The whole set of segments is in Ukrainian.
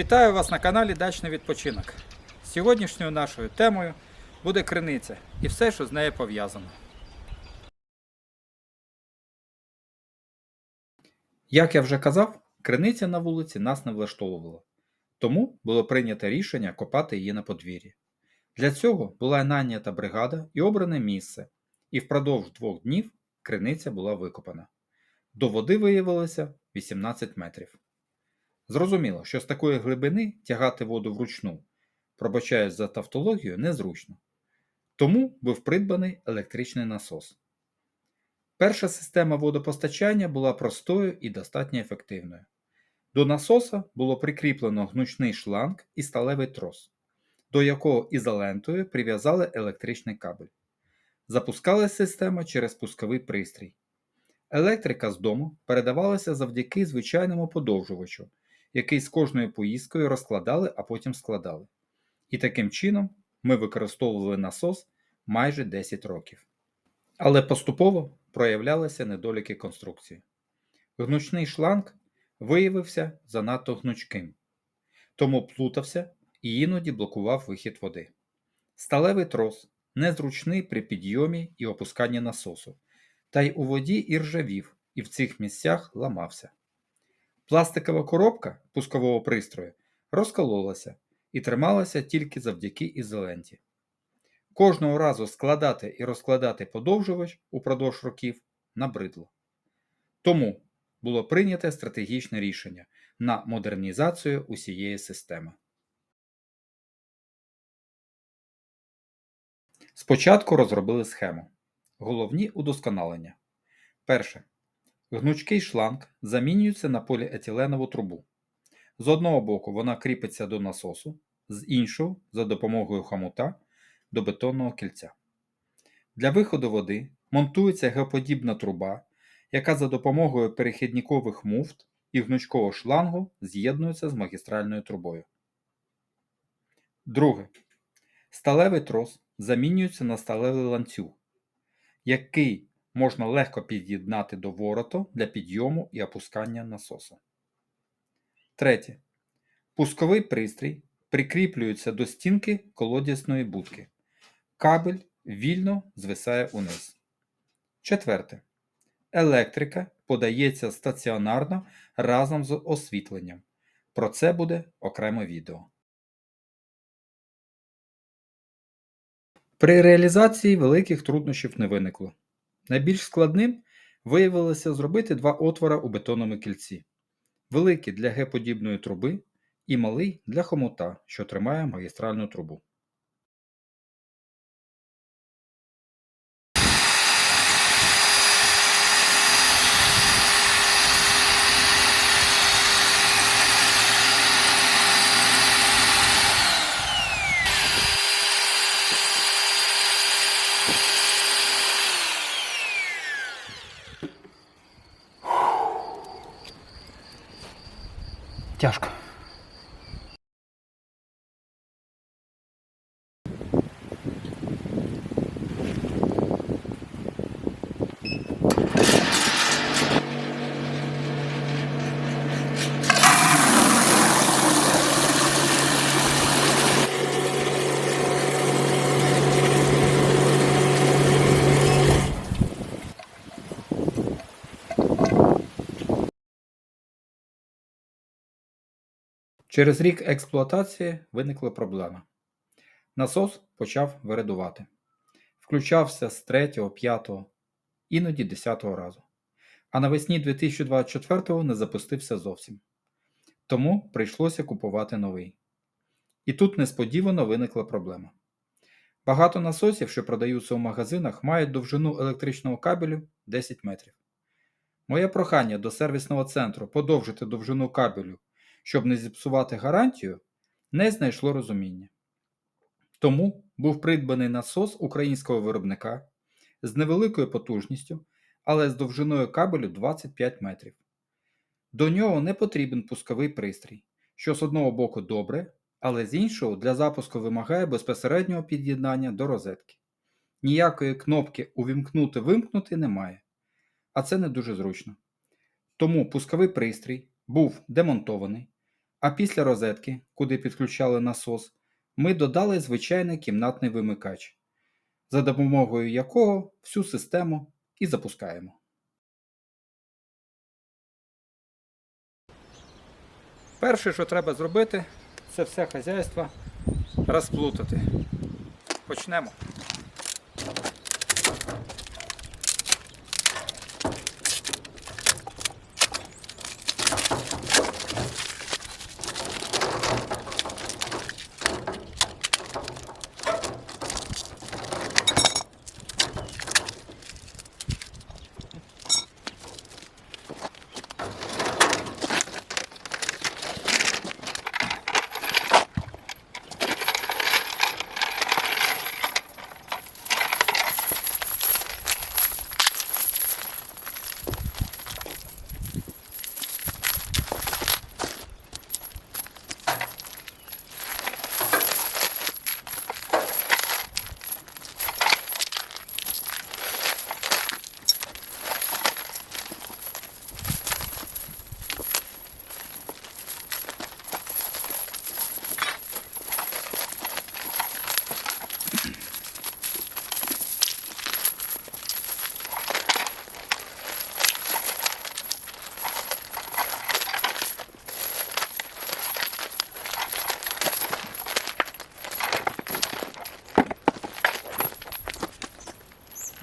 Вітаю вас на каналі Дачний відпочинок. Сьогоднішньою нашою темою буде криниця і все, що з нею пов'язано. Як я вже казав, криниця на вулиці нас не влаштовувала. Тому було прийнято рішення копати її на подвір'ї. Для цього була найнята бригада і обране місце, і впродовж двох днів криниця була викопана. До води виявилося 18 метрів. Зрозуміло, що з такої глибини тягати воду вручну, пробачаюсь за тавтологію, незручно. Тому був придбаний електричний насос. Перша система водопостачання була простою і достатньо ефективною. До насоса було прикріплено гнучний шланг і сталевий трос, до якого ізолентою прив'язали електричний кабель. Запускала система через пусковий пристрій. Електрика з дому передавалася завдяки звичайному подовжувачу, який з кожною поїздкою розкладали, а потім складали. І таким чином ми використовували насос майже 10 років. Але поступово проявлялися недоліки конструкції. Гнучний шланг виявився занадто гнучким, тому плутався і іноді блокував вихід води. Сталевий трос незручний при підйомі і опусканні насосу, та й у воді і ржавів, і в цих місцях ламався. Пластикова коробка пускового пристрою розкололася і трималася тільки завдяки ізоленті. Кожного разу складати і розкладати подовжувач упродовж років набридло. Тому було прийнято стратегічне рішення на модернізацію усієї системи. Спочатку розробили схему. Головні удосконалення. Перше. Гнучкий шланг замінюється на поліетиленову трубу. З одного боку вона кріпиться до насосу, з іншого за допомогою хомута до бетонного кільця. Для виходу води монтується геоподібна труба, яка за допомогою перехідникових муфт і гнучкового шлангу з'єднується з магістральною трубою. Друге. Сталевий трос замінюється на сталевий ланцюг, який можна легко під'єднати до вороту для підйому і опускання насоса. Третє. Пусковий пристрій прикріплюється до стінки колодязної будки. Кабель вільно звисає униз. Четверте. Електрика подається стаціонарно разом з освітленням. Про це буде окреме відео. При реалізації великих труднощів не виникло. Найбільш складним виявилося зробити два отвора у бетонному кільці: великий для Г-подібної труби і малий для хомута, що тримає магістральну трубу. Тяжко. Через рік експлуатації виникла проблема. Насос почав вирадувати. Включався з 3, 5, іноді 10 разу. А навесні 2024-го не запустився зовсім. Тому прийшлося купувати новий. І тут несподівано виникла проблема. Багато насосів, що продаються у магазинах, мають довжину електричного кабелю 10 метрів. Моє прохання до сервісного центру подовжити довжину кабелю щоб не зіпсувати гарантію, не знайшло розуміння. Тому був придбаний насос українського виробника з невеликою потужністю, але з довжиною кабелю 25 метрів. До нього не потрібен пусковий пристрій, що з одного боку добре, але з іншого для запуску вимагає безпосереднього під'єднання до розетки. Ніякої кнопки Увімкнути-вимкнути немає, а це не дуже зручно. Тому пусковий пристрій був демонтований, А після розетки, куди підключали насос, ми додали звичайний кімнатний вимикач, за допомогою якого всю систему і запускаємо. Перше, що треба зробити, це все хазяйство розплутати. Почнемо.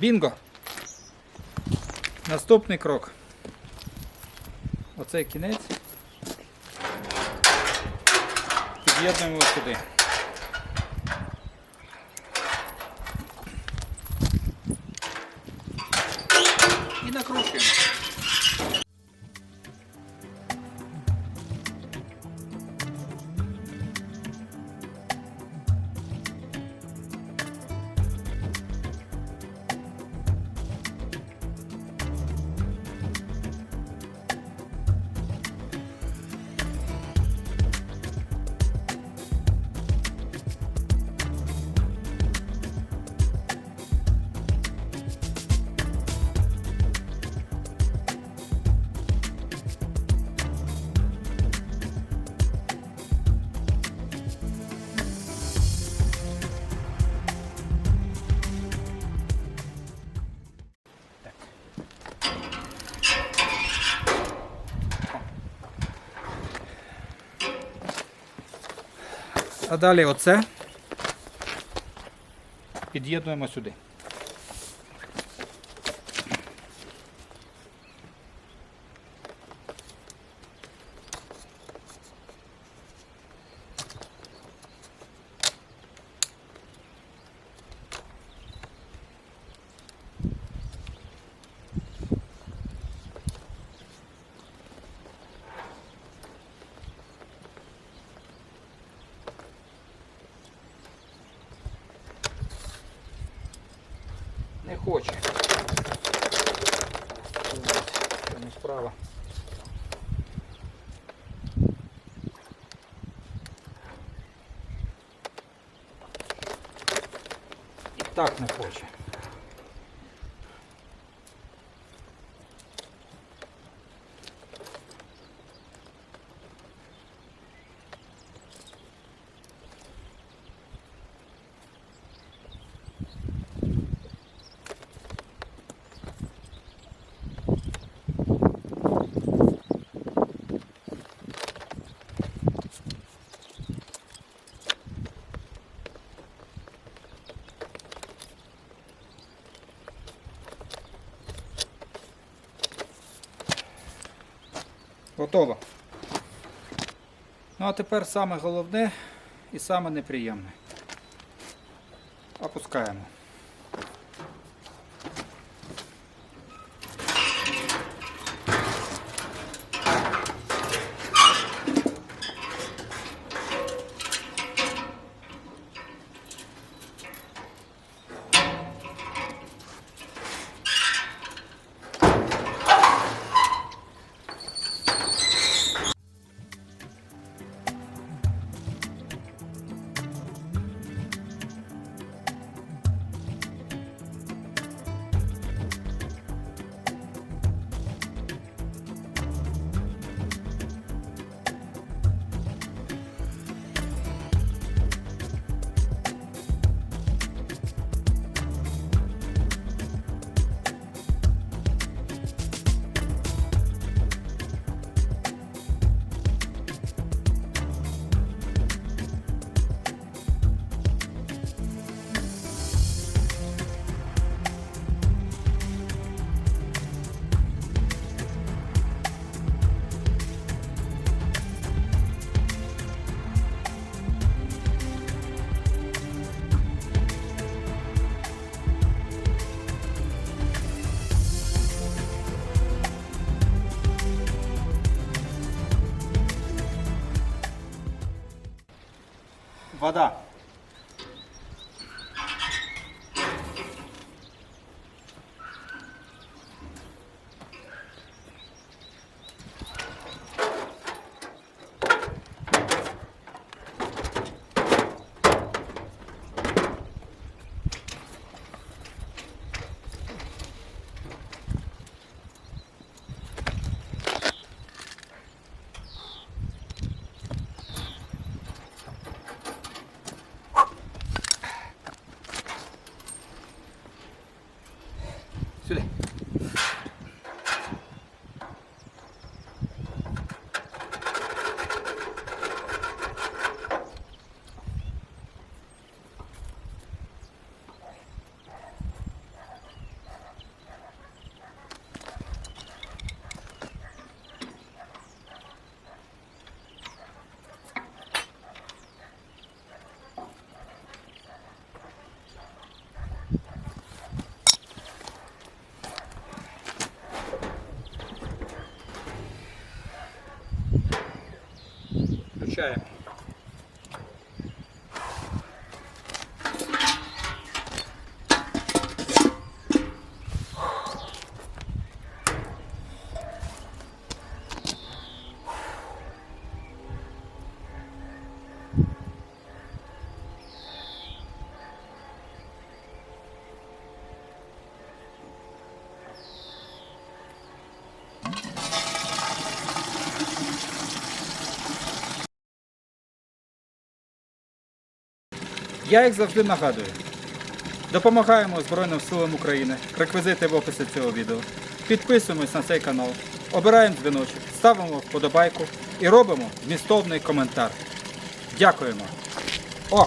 Бінго! Наступний крок. Оцей кінець. Під'єднуємо сюди. А далі оце під'єднуємо сюди. Хоче. Не справа. І так не хоче. Готово. Ну а тепер саме головне і саме неприємне. Опускаємо. Вода. Сюди. Включаємо. Я їх завжди нагадую. Допомагаємо Збройним силам України. Реквізити в описі цього відео. Підписуємось на цей канал, обираємо дзвіночок, ставимо вподобайку і робимо змістовний коментар. Дякуємо. О!